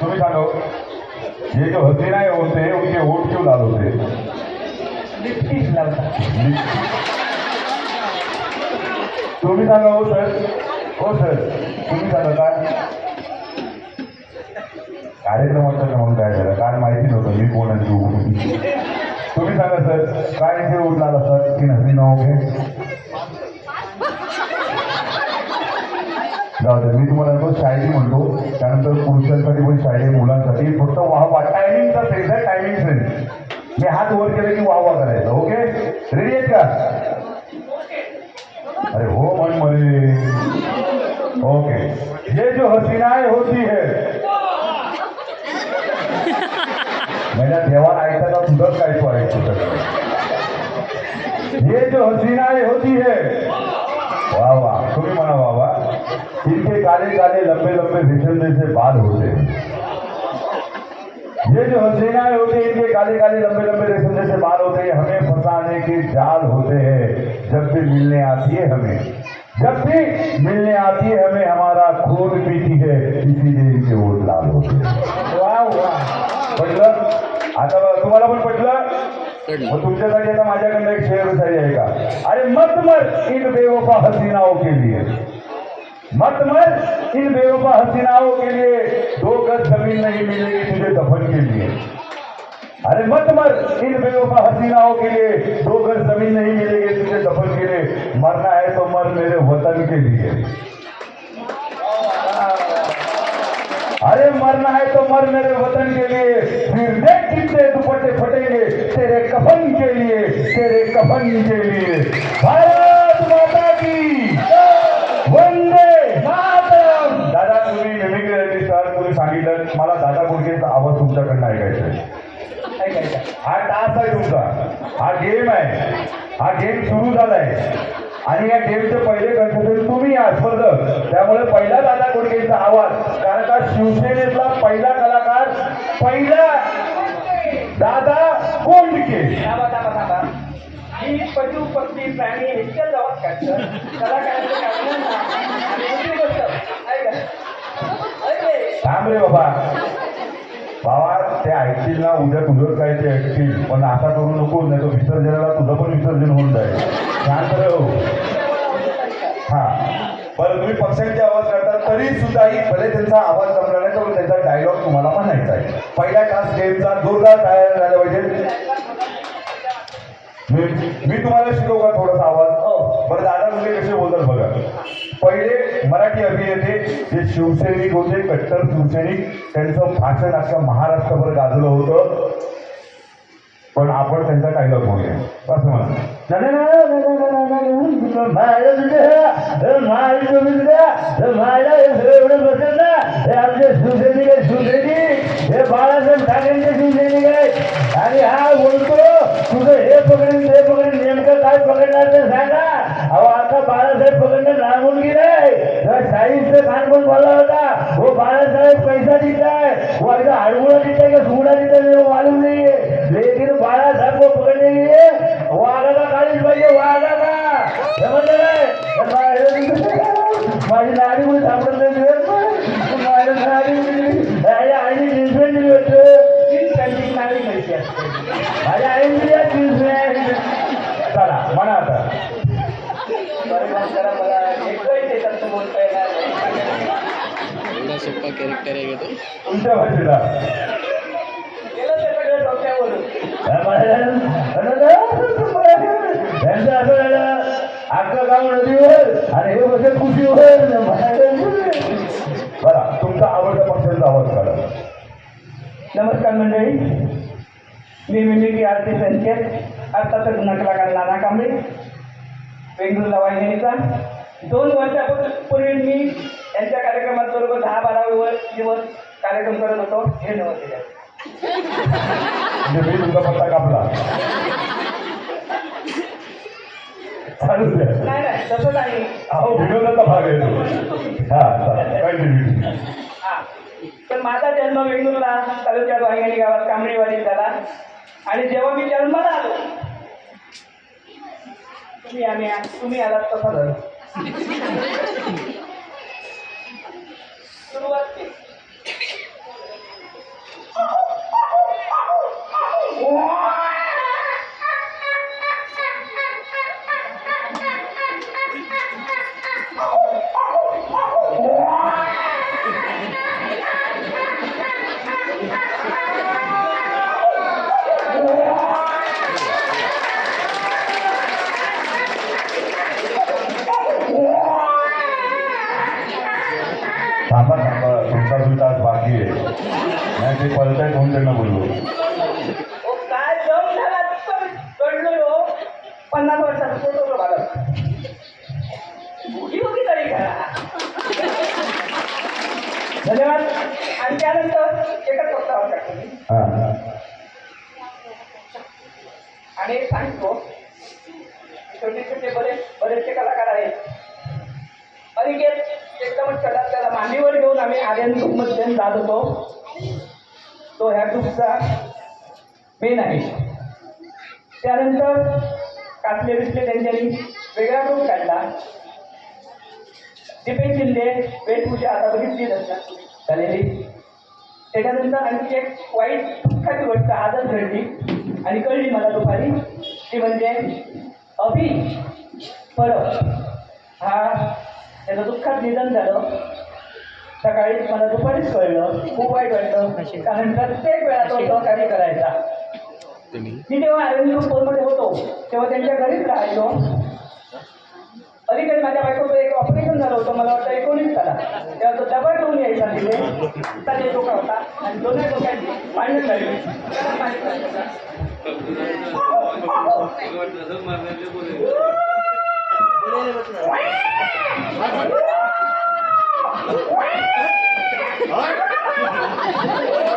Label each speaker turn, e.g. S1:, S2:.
S1: तुम्ही सांगा हो. ये जो हसीनाएं होते हैं उनके वोट क्यों लाल होते?
S2: लिपस्टिक लावतात
S1: तुम्ही सांगा हो सर. हो सर तुम्ही सांगा काय? कार्यक्रमाचं म्हणून काय झालं? काय माहिती नव्हतं मी कोण आहे तू तुम्ही सांगा सर काय इथे उठला सर की हसी नाव घे जाऊ द्या मी तुम्हाला शाळेची म्हणतो त्यानंतर पुरुषांसाठी पण शाळे मुलांसाठी. फक्त वाहवा टायमिंगचा सेन्स आहे टायमिंग सेन्स हे हात वर केले की वाहवा करायचं ओके रेडी आहेत का? अरे हो म्हण मरे. ओके हे जो आहे होती है. म्हणजे देवा ऐकायला तुझं काय तू ऐकू हे जो आहे होती है. वा वा तुम्ही म्हणा वा वा इनके काले काले लंबे लंबे रेशम जैसे बाल होते हैं। ये जो हसीनाएँ होती हैं इनके काले काले लंबे लंबे रेशम जैसे बाल होते हैं। हमें फंसाने के जाल होते हैं। जब भी मिलने आती है हमें। जब भी मिलने आती है हमें हमारा खून पीती है। इसीलिए इनके वोट लाल होते हैं। पटलं आता तुम्हाला पण पटलं मग तुमच्यासाठी आता माझ्याकडनं एक शेअर आहे का अरे मत मत इन बेवफा हसीनाओं के लिए। मत मर इन बेवफा हसीनाओं के लिए दो गज ज़मीन नहीं मिलेगी तुझे दफन के लिए। अरे मत मर इन बेवफा हसीनाओं के लिए दो गज ज़मीन नहीं मिलेगी तुझे दफन के लिए। मरना है तो मर मेरे वतन के लिए। अरे मरना है तो मर मेरे वतन के लिए। फिर देख कितने दुपट्टे फटेंगे तेरे कफन के लिए, तेरे कफन के लिए। भारत माता की सांगितलं मला दादा गुडकेचा आवाज तुमच्याकडनं ऐकायचा आहे. हा टास्क आहे तुमचा. हा गेम आहे. हा गेम सुरू झालाय. आणि या गेमचे पहिले कंटेस्टंट तुम्ही आहात स्पर्धक. त्यामुळे पहिला दादा कोडकेचा आवाज. कारण का शिवसेनेतला पहिला कलाकार पहिला दादा कोंडके
S2: ही पशु पक्षी प्राणी ह्याच्याच आवाज काढतं त्याला काय असं काढलं ना. आणि दुसरी गोष्ट ऐका ऐके
S1: थांब रे बाबा. बाबा ते ऐकतील ना उद्या तुझं काय ते ऐकतील पण आता करू नको नाही तर विसर्जनाला तुझं पण विसर्जन होऊन जाईल. शांत राहू. हा. पण तुम्ही पक्षांचे आवाज करता तरी सुद्धाही भले त्यांचा आवाज जमला नाही तर त्यांचा डायलॉग तुम्हाला म्हणायचा आहे. पहिल्या टास्क गेमचा जोरदार तयार झाला पाहिजे. मी तुम्हाला शिकवू का थोडासा आवाज? शिवसैनिक होते कट्टर शिवसैनिक त्यांचं भाषण अख्खा महाराष्ट्रभर गाजलं होतं पण आपण त्यांचा काही लपवूया असं म्हणतो एवढं शिवसैनिक शिवसैनिक तुमच्या भाषेला.
S2: गेलं ते सगळं डोक्यावरून.
S1: त्यांचं असं झालं अख्खं गाव नदीवर आणि हे बसे खुशीवर बरा तुमचा आवडता पक्षांचा आवाज काढा.
S2: नमस्कार मंडळी. मी मिमिक्री आर्टिस्ट संकेत. आत्ताचा गुन्हा कलाकार नाना कांबळे. बेंगळूरला वाहिनीचा दोन वर्षापूर्वी मी यांच्या कार्यक्रमात बरोबर दहा बारा वर दिवस कार्यक्रम करत होतो. हे नव्हते
S1: मी तुमचा पत्ता कापला.
S2: नाही नाही तसं नाही.
S1: अहो विनोदाचा भाग आहे तो. हा
S2: हा. पण माझा जन्म वेंगुर्ला तालुक्यात वांगणी गावात कांबळीवाडी झाला. आणि जेव्हा मी जन्माला आलो तुम्ही आम्ही तुम्ही आलात तसा झालं.
S1: chuva aqui. बाकी आहे. नाही ते पळताय म्हणून त्यांना बोललो.
S2: ओ काय दम झाला? हो? पन्नास तरी धन्यवाद. आणि त्यानंतर एकच आणि सांगतो छोटे छोटे बरेच बरेचसे कलाकार आहेत. अनिकेत एकदम कला त्याला मांडीवर घेऊन आम्ही आर्यन ग्रुपमध्ये जात होतो. तो ह्या ग्रुपचा मेन आहे. त्यानंतर कासले बिसले त्यांच्यानी वेगळा ग्रुप काढला. दिपेन शिंदे वेशभूषा आता बघितली असणार झालेली. त्याच्यानंतर आणखी एक वाईट दुःखाची गोष्ट आजच घडली. आणि कळली मला दुपारी ती म्हणजे अभि परब. हा त्याचं दुःखात निधन झालं. सकाळी मला दुपारीच कळलं खूप वाईट वाटलं. कारण प्रत्येक वेळा तो सहकार्य करायचा. मी जेव्हा अरविंद स्कूलमध्ये होतो तेव्हा त्यांच्या घरीच राहायचो. अलीकडे माझ्या बायकोचं एक ऑपरेशन झालं होतं मला वाटतं एकोणीस साला. तेव्हा तो डबा घेऊन यायचा तिथे. त्याचा डोका होता? आणि दोन्ही डोक्यांची भांडण झाली. त्याला All right.